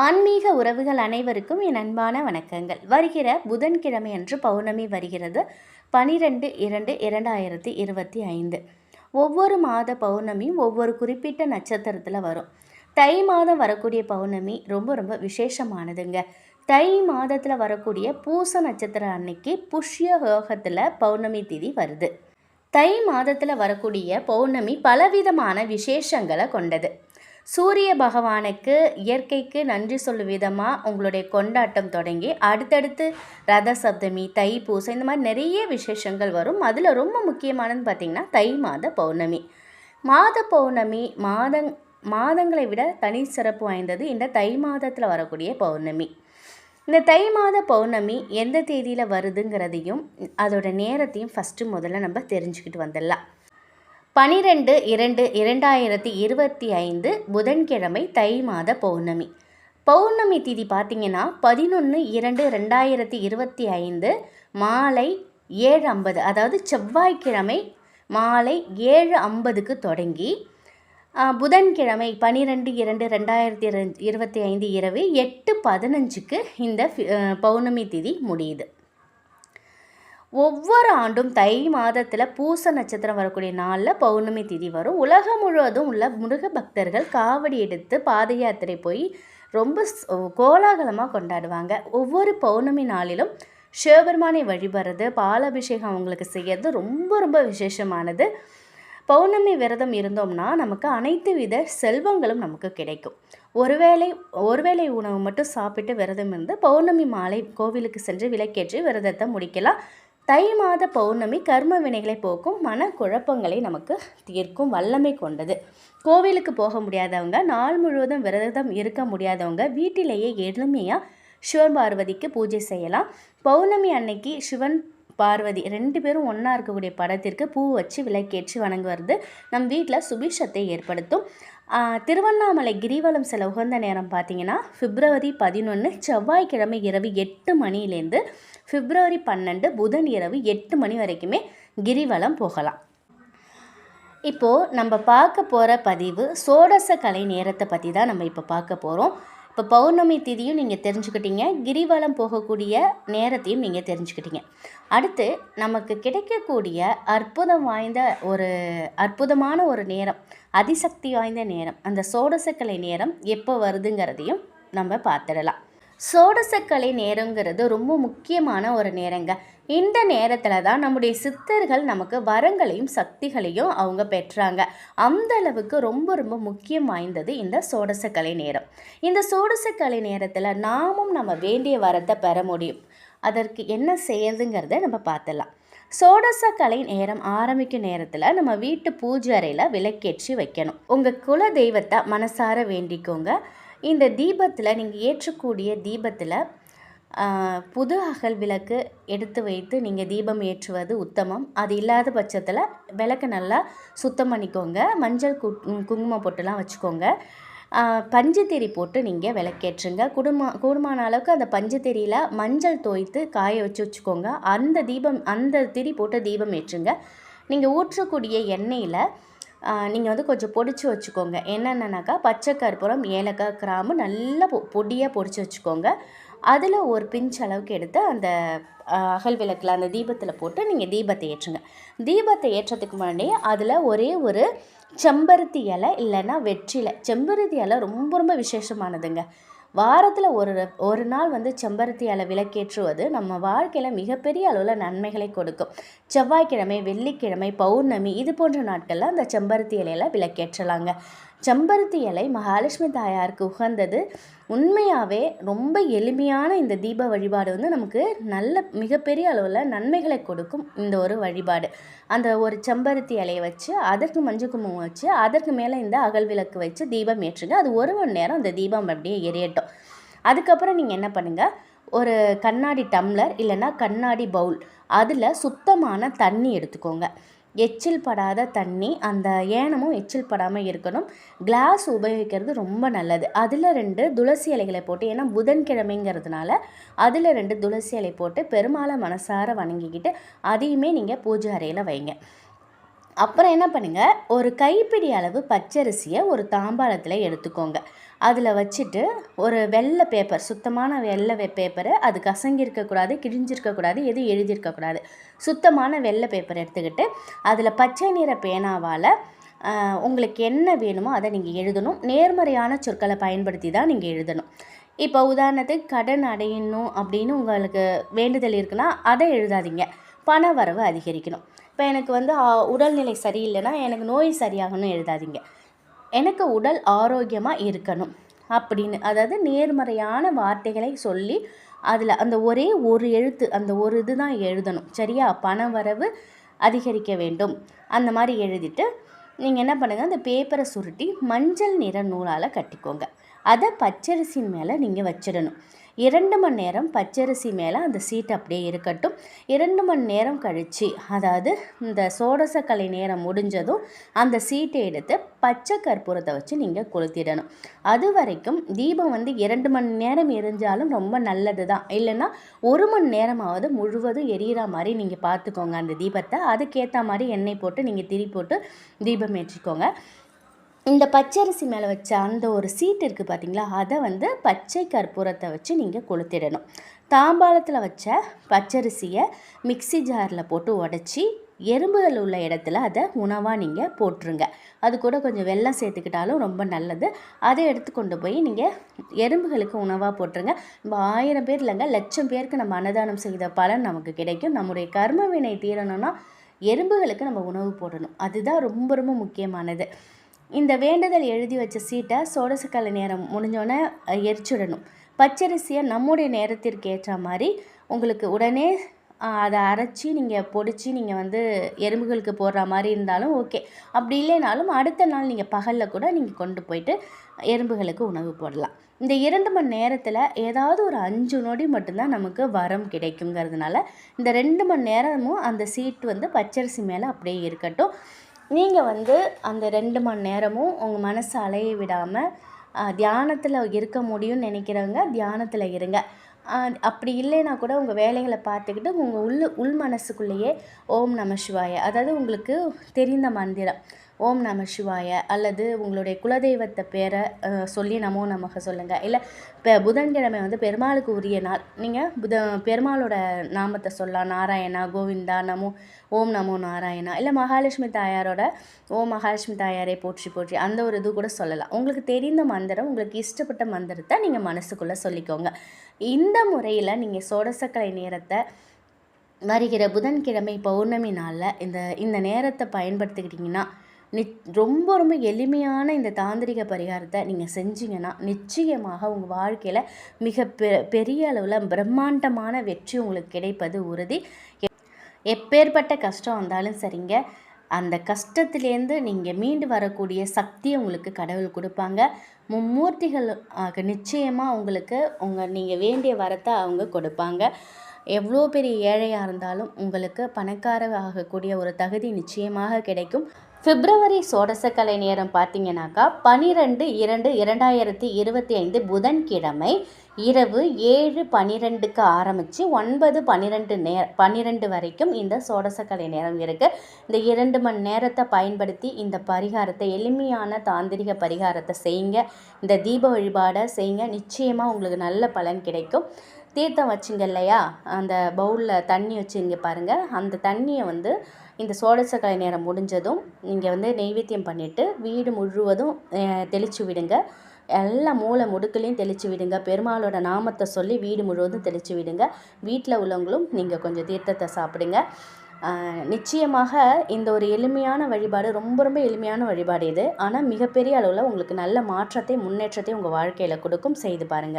ஆன்மீக உறவுகள் அனைவருக்கும் என் அன்பான வணக்கங்கள். வருகிற புதன்கிழமை அன்று பௌர்ணமி வருகிறது. பனிரெண்டு இரண்டு இரண்டாயிரத்தி இருபத்தி ஐந்து. ஒவ்வொரு மாத பௌர்ணமியும் ஒவ்வொரு குறிப்பிட்ட நட்சத்திரத்தில் வரும். தை மாதம் வரக்கூடிய பௌர்ணமி ரொம்ப ரொம்ப விசேஷமானதுங்க. தை மாதத்தில் வரக்கூடிய பூச நட்சத்திரம் அன்னைக்கு புஷ்ய யோகத்தில் பௌர்ணமி திதி வருது. தை மாதத்தில் வரக்கூடிய பௌர்ணமி பலவிதமான விசேஷங்களை கொண்டது. சூரிய பகவானுக்கு இயற்கைக்கு நன்றி சொல்லும் விதமாக உங்களுடைய கொண்டாட்டம் தொடங்கி அடுத்தடுத்து ரத சப்தமி தை பூசை இந்த மாதிரி நிறைய விசேஷங்கள் வரும். அதில் ரொம்ப முக்கியமானது பார்த்திங்கன்னா தை மாத பௌர்ணமி. மாத பௌர்ணமி மாதங் மாதங்களை விட தனி சிறப்பு வாய்ந்தது இந்த தை மாதத்தில் வரக்கூடிய பௌர்ணமி. இந்த தை மாத பௌர்ணமி எந்த தேதியில் வருதுங்கிறதையும் அதோட நேரத்தையும் ஃபஸ்ட்டு முதல்ல நம்ம தெரிஞ்சுக்கிட்டு வந்துடலாம். பனிரெண்டு இரண்டு இரண்டாயிரத்தி இருபத்தி ஐந்து புதன்கிழமை தை மாத பௌர்ணமி. பௌர்ணமி திதி பார்த்திங்கன்னா பதினொன்று இரண்டு ரெண்டாயிரத்தி இருபத்தி ஐந்து மாலை ஏழு ஐம்பது அதாவது செவ்வாய்க்கிழமை மாலை ஏழு ஐம்பதுக்கு தொடங்கி புதன்கிழமை பனிரெண்டு இரண்டு ரெண்டாயிரத்தி இருபத்தி ஐந்து இரவு எட்டு பதினஞ்சுக்கு இந்த பௌர்ணமி திதி முடியுது. ஒவ்வொரு ஆண்டும் தை மாதத்தில் பூச நட்சத்திரம் வரக்கூடிய நாளில் பௌர்ணமி திதி வரும். உலகம் முழுவதும் உள்ள முருக பக்தர்கள் காவடி எடுத்து பாத யாத்திரை போய் ரொம்ப கோலாகலமாக கொண்டாடுவாங்க. ஒவ்வொரு பௌர்ணமி நாளிலும் சிவபெருமானை வழிபடுறது பாலாபிஷேகம் அவங்களுக்கு செய்யறது ரொம்ப ரொம்ப விசேஷமானது. பௌர்ணமி விரதம் இருந்தோம்னா நமக்கு அனைத்து வித செல்வங்களும் நமக்கு கிடைக்கும். ஒருவேளை ஒருவேளை உணவு மட்டும் சாப்பிட்டு விரதம் இருந்து பௌர்ணமி மாலை கோவிலுக்கு சென்று விளக்கேற்றி விரதத்தை முடிக்கலாம். தை மாத பௌர்ணமி கர்ம வினைகளை போக்கும் மன குழப்பங்களை நமக்கு தீர்க்கும் வல்லமை கொண்டது. கோவிலுக்கு போக முடியாதவங்க நாள் முழுவதும் விரதம் இருக்க முடியாதவங்க வீட்டிலேயே எளிமையாக சிவன் பார்வதிக்கு பூஜை செய்யலாம். பௌர்ணமி அன்னைக்கு சிவன் பார்வதி ரெண்டு பேரும் ஒன்றா இருக்கக்கூடிய படத்திற்கு பூ வச்சு விளக்கேற்றி வணங்குவது நம் வீட்டில் சுபிஷத்தை ஏற்படுத்தும். திருவண்ணாமலை கிரிவலம் சில உகந்த நேரம் பார்த்தீங்கன்னா பிப்ரவரி பதினொன்று செவ்வாய்க்கிழமை இரவு எட்டு மணிலேருந்து பிப்ரவரி பன்னெண்டு புதன் இரவு எட்டு மணி வரைக்குமே கிரிவலம் போகலாம். இப்போது நம்ம பார்க்க போகிற பதிவு சோடச கலை நேரத்தை பற்றி தான் நம்ம இப்போ பார்க்க போகிறோம் இப்போ பௌர்ணமி திதியும் நீங்கள் தெரிஞ்சுக்கிட்டீங்க கிரிவலம் போகக்கூடிய நேரத்தையும் நீங்கள் தெரிஞ்சுக்கிட்டீங்க. அடுத்து நமக்கு கிடைக்கக்கூடிய அற்புதம் வாய்ந்த ஒரு அற்புதமான ஒரு நேரம் அதிசக்தி வாய்ந்த நேரம் அந்த சோடசக்கலை நேரம் எப்போ வருதுங்கிறதையும் நம்ம பார்த்துடலாம். சோடசக்கலை நேரங்கிறது ரொம்ப முக்கியமான ஒரு நேரங்க. இந்த நேரத்தில் தான் நம்முடைய சித்தர்கள் நமக்கு வரங்களையும் சக்திகளையும் அவங்க பெற்றாங்க. அந்த அளவுக்கு ரொம்ப ரொம்ப முக்கியம் வாய்ந்தது இந்த சோடசக்கலை நேரம். இந்த சோடசக்கலை நேரத்தில் நாமும் நம்ம வேண்டிய வரத்தை பெற முடியும். அதற்கு என்ன செய்யறதுங்கிறத நம்ம பார்த்துடலாம். சோடச கலை நேரம் ஆரம்பிக்கும் நேரத்தில் நம்ம வீட்டு பூஜை அறையில் விளக்கேற்றி வைக்கணும். உங்கள் குல தெய்வத்தை மனசார வேண்டிக்கோங்க. இந்த தீபத்தில் நீங்கள் ஏற்றக்கூடிய தீபத்தில் புது அகல் விளக்கு எடுத்து வைத்து நீங்கள் தீபம் ஏற்றுவது உத்தமம். அது இல்லாத பட்சத்தில் விளக்கு நல்லா சுத்தம் பண்ணிக்கோங்க. மஞ்சள் கு குங்குமம் பொட்டுலாம் வச்சுக்கோங்க. பஞ்சு போட்டு நீங்கள் விளக்கேற்றுங்க. குடும்ப கூடுமான அளவுக்கு அந்த பஞ்சு மஞ்சள் தோய்த்து காய வச்சு வச்சுக்கோங்க. அந்த தீபம் அந்த திரி போட்டு தீபம் ஏற்றுங்க. நீங்கள் ஊற்றக்கூடிய எண்ணெயில் நீங்கள் வந்து கொஞ்சம் பொடிச்சு வச்சுக்கோங்க. என்னென்னனாக்கா பச்சை கற்பூரம் ஏலக்காய் கிராம்பு நல்லா பொ பொடியாக பொடிச்சு வச்சுக்கோங்க. அதில் ஒரு பிஞ்ச் அளவுக்கு எடுத்து அந்த அகல் விளக்கில் அந்த தீபத்தில் போட்டு நீங்கள் தீபத்தை ஏற்றுங்க. தீபத்தை ஏற்றத்துக்கு முன்னாடி அதில் ஒரே ஒரு செம்பருத்தி இலை இல்லைன்னா வெற்றிலை. செம்பருத்தி இலை ரொம்ப ரொம்ப விசேஷமானதுங்க. வாரத்தில் ஒரு ஒரு நாள் வந்து செம்பருத்தி இலை விளக்கேற்றுவது நம்ம வாழ்க்கையில் மிகப்பெரிய அளவில் நன்மைகளை கொடுக்கும். செவ்வாய்க்கிழமை வெள்ளிக்கிழமை பௌர்ணமி இது போன்ற நாட்களில் அந்த செம்பருத்தி இலையில் விளக்கேற்றலாங்க. செம்பருத்தி இலை மகாலட்சுமி தாயாருக்கு உகந்தது. உண்மையாகவே ரொம்ப எளிமையான இந்த தீப வழிபாடு வந்து நமக்கு நல்ல மிகப்பெரிய அளவில் நன்மைகளை கொடுக்கும் இந்த ஒரு வழிபாடு. அந்த ஒரு செம்பருத்தி இலையை வச்சு அதற்கு மஞ்சள் குங்குமம் வச்சு அதற்கு மேலே இந்த அகல் விளக்கு வச்சு தீபம் ஏற்றுங்க. அது ஒரு மணி நேரம் அந்த தீபம் அப்படியே எரியட்டும். அதுக்கப்புறம் நீங்கள் என்ன பண்ணுங்கள் ஒரு கண்ணாடி டம்ளர் இல்லைன்னா கண்ணாடி பவுல். அதில் சுத்தமான தண்ணி எடுத்துக்கோங்க. எச்சில் படாத தண்ணி அந்த ஏனமும் எச்சில் படாமல் இருக்கணும். கிளாஸ் உபயோகிக்கிறது ரொம்ப நல்லது. அதில் ரெண்டு துளசி இலைகளை போட்டு ஏன்னா புதன்கிழமைங்கிறதுனால அதில் ரெண்டு துளசி இலை போட்டு பெருமாளை மனசார வணங்கிக்கிட்டு அதையுமே நீங்கள் பூஜை அறையில் வைங்க. அப்புறம் என்ன பண்ணுங்கள் ஒரு கைப்பிடி அளவு பச்சரிசியை ஒரு தாம்பாளத்தில் எடுத்துக்கோங்க. அதில் வச்சுட்டு ஒரு வெள்ளை பேப்பர் சுத்தமான வெள்ளை பேப்பரை அது கசங்கியிருக்கக்கூடாது கிழிஞ்சிருக்கக்கூடாது எதுவும் எழுதியிருக்கக்கூடாது சுத்தமான வெள்ளை பேப்பர் எடுத்துக்கிட்டு அதில் பச்சை நிற பேனாவால் உங்களுக்கு என்ன வேணுமோ அதை நீங்கள் எழுதணும். நேர்மறையான சொற்களை பயன்படுத்தி தான் நீங்கள் எழுதணும். இப்போ உதாரணத்துக்கு கடன் அடையணும் அப்படின்னு உங்களுக்கு வேண்டுதல் இருக்குன்னா அதை எழுதாதீங்க. பண வரவு அதிகரிக்கணும். இப்போ எனக்கு வந்து உடல்நிலை சரியில்லைன்னா எனக்கு நோய் சரியாகணும் எழுதாதீங்க. எனக்கு உடல் ஆரோக்கியமாக இருக்கணும் அப்படின்னு அதாவது நேர்மறையான வார்த்தைகளை சொல்லி அதில் அந்த ஒரே ஒரு எழுத்து அந்த ஒரு இது தான் எழுதணும். சரியா? பண வரவு அதிகரிக்க வேண்டும். அந்த மாதிரி எழுதிட்டு நீங்கள் என்ன பண்ணுங்கள் அந்த பேப்பரை சுருட்டி மஞ்சள் நிற நூலால் கட்டிக்கோங்க. அதை பச்சரிசின் மேலே நீங்கள் வச்சிடணும். இரண்டு மணி நேரம் பச்சரிசி மேலே அந்த சீட் அப்படியே இருக்கட்டும். இரண்டு மணி நேரம் கழித்து அதாவது இந்த சோடசக்கலை நேரம் முடிஞ்சதும் அந்த சீட்டை எடுத்து பச்சை கற்பூரத்தை வச்சு நீங்கள் கொளுத்திடணும். அது வரைக்கும் தீபம் வந்து இரண்டு மணி நேரம் எரிஞ்சாலும் ரொம்ப நல்லது தான் இல்லைன்னா ஒரு மணி நேரமாவது முழுவதும் எரியிற மாதிரி நீங்கள் பார்த்துக்கோங்க அந்த தீபத்தை. அதுக்கேற்ற மாதிரி எண்ணெய் போட்டு நீங்கள் திரி போட்டு தீபம் ஏற்றிக்கோங்க. இந்த பச்சரிசி மேலே வச்ச அந்த ஒரு சீட் இருக்குது பார்த்தீங்களா அதை வந்து பச்சை கற்பூரத்தை வச்சு நீங்கள் கொளுத்திடணும். தாம்பாளத்தில் வச்ச பச்சரிசியை மிக்சி ஜாரில் போட்டு உடச்சி எறும்புகள் உள்ள இடத்துல அதை உணவாக நீங்கள் போட்டுருங்க. அது கூட கொஞ்சம் வெள்ளம் சேர்த்துக்கிட்டாலும் ரொம்ப நல்லது. அதை எடுத்து கொண்டு போய் நீங்கள் எறும்புகளுக்கு உணவாக போட்டுருங்க. நம்ம ஆயிரம் பேர் இல்லைங்க லட்சம் பேருக்கு நம்ம அன்னதானம் செய்த பலன் நமக்கு கிடைக்கும். நம்முடைய கர்ம வினை தீரணும்னா எறும்புகளுக்கு நம்ம உணவு போடணும். அதுதான் ரொம்ப ரொம்ப முக்கியமானது. இந்த வேண்டுதல் எழுதி வச்ச சீட்டை சோடசக்கலை நேரம் முடிஞ்சோடனே எரிச்சுடணும். பச்சரிசியை நம்முடைய நேரத்திற்கு ஏற்ற மாதிரி உங்களுக்கு உடனே அதை அரைச்சி நீங்கள் பொடிச்சு நீங்கள் வந்து எறும்புகளுக்கு போடுற மாதிரி இருந்தாலும் ஓகே. அப்படி இல்லைனாலும் அடுத்த நாள் நீங்கள் பகலில் கூட நீங்கள் கொண்டு போயிட்டு எறும்புகளுக்கு உணவு போடலாம். இந்த இரண்டு மணி நேரத்தில் ஏதாவது ஒரு அஞ்சு நொடி மட்டும்தான் நமக்கு வரம் கிடைக்குங்கிறதுனால இந்த ரெண்டு மணி நேரமும் அந்த சீட் வந்து பச்சரிசி மேலே அப்படியே இருக்கட்டும். நீங்கள் வந்து அந்த ரெண்டு மணி நேரமும் உங்கள் மனசை அலைய விடாமல் தியானத்தில் இருக்க முடியும்னு நினைக்கிறவங்க தியானத்தில் இருங்க. அப்படி இல்லைன்னா கூட உங்கள் வேலைகளை பார்த்துக்கிட்டு உங்கள் உள் உள் மனசுக்குள்ளேயே ஓம் நம சிவாய. அதாவது உங்களுக்கு தெரிந்த மந்திரம். ஓம் நம சிவாய அல்லது உங்களுடைய குலதெய்வத்தை பேரை சொல்லி நமோ நமக சொல்லுங்கள் இல்லை இப்போ புதன்கிழமை வந்து பெருமாளுக்கு உரிய நாள். நீங்கள் புத பெருமாளோட நாமத்தை சொல்லலாம். நாராயணா கோவிந்தா நமோ ஓம் நமோ நாராயணா. இல்லை மகாலட்சுமி தாயாரோட ஓம் மகாலட்சுமி தாயாரை போற்றி போற்றி அந்த ஒரு இது கூட சொல்லலாம். உங்களுக்கு தெரிந்த மந்திரம் உங்களுக்கு இஷ்டப்பட்ட மந்திரத்தை நீங்கள் மனசுக்குள்ளே சொல்லிக்கோங்க. இந்த முறையில் நீங்கள் சோடசக்கலை நேரத்தை வருகிற புதன்கிழமை பௌர்ணமி நாளில் இந்த இந்த நேரத்தை பயன்படுத்திக்கிட்டிங்கன்னா நி ரொம்ப ரொம்ப எளிமையான இந்த தாந்திரிக பரிகாரத்தை நீங்கள் செஞ்சீங்கன்னா நிச்சயமாக உங்கள் வாழ்க்கையில் மிக பெ பெரிய அளவில் பிரம்மாண்டமான வெற்றி உங்களுக்கு கிடைப்பது உறுதி. எப்பேற்பட்ட கஷ்டம் வந்தாலும் சரிங்க. அந்த கஷ்டத்துலேருந்து நீங்கள் மீண்டு வரக்கூடிய சக்தியை உங்களுக்கு கடவுள் கொடுப்பாங்க. மும்மூர்த்திகள் நிச்சயமாக உங்களுக்கு உங்கள் நீங்கள் வேண்டிய வரத்தை அவங்க கொடுப்பாங்க. எவ்வளோ பெரிய ஏழையாக இருந்தாலும் உங்களுக்கு பணக்கார ஆகக்கூடிய ஒரு தகுதி நிச்சயமாக கிடைக்கும். பிப்ரவரி சோடசக்கலை நேரம் பார்த்தீங்கன்னாக்கா பனிரெண்டு இரண்டு இரண்டாயிரத்தி இருபத்தி ஐந்து புதன்கிழமை இரவு ஏழு பன்னிரெண்டுக்கு ஆரம்பித்து ஒன்பது பன்னிரெண்டு நே பன்னிரெண்டு வரைக்கும் இந்த சோடசக்கலை நேரம் இருக்குது இந்த இரண்டு மணி நேரத்தை பயன்படுத்தி இந்த பரிகாரத்தை எளிமையான தாந்திரிக பரிகாரத்தை செய்யுங்க. இந்த தீப வழிபாடை செய்யுங்க. நிச்சயமாக உங்களுக்கு நல்ல பலன் கிடைக்கும். தீர்த்தம் வச்சிங்க இல்லையா? அந்த பவுலில் தண்ணி வச்சுங்க பாருங்கள் அந்த தண்ணியை வந்து இந்த சோடசக்கலை நேரம் முடிஞ்சதும் நீங்கள் வந்து நெய்வேத்தியம் பண்ணிவிட்டு வீடு முழுவதும் தெளித்து விடுங்க. எல்லா மூளை முடுக்கலையும் தெளித்து விடுங்க. பெருமாளோட நாமத்தை சொல்லி வீடு முழுவதும் தெளித்து விடுங்க. வீட்டில் உள்ளவங்களும் நீங்கள் கொஞ்சம் தீர்த்தத்தை சாப்பிடுங்க. நிச்சயமாக இந்த ஒரு எளிமையான வழிபாடு ரொம்ப ரொம்ப எளிமையான வழிபாடு இது. ஆனால் மிகப்பெரிய அளவில் உங்களுக்கு நல்ல மாற்றத்தை முன்னேற்றத்தை உங்கள் வாழ்க்கையில் கொடுக்கும். செய்து பாருங்கள்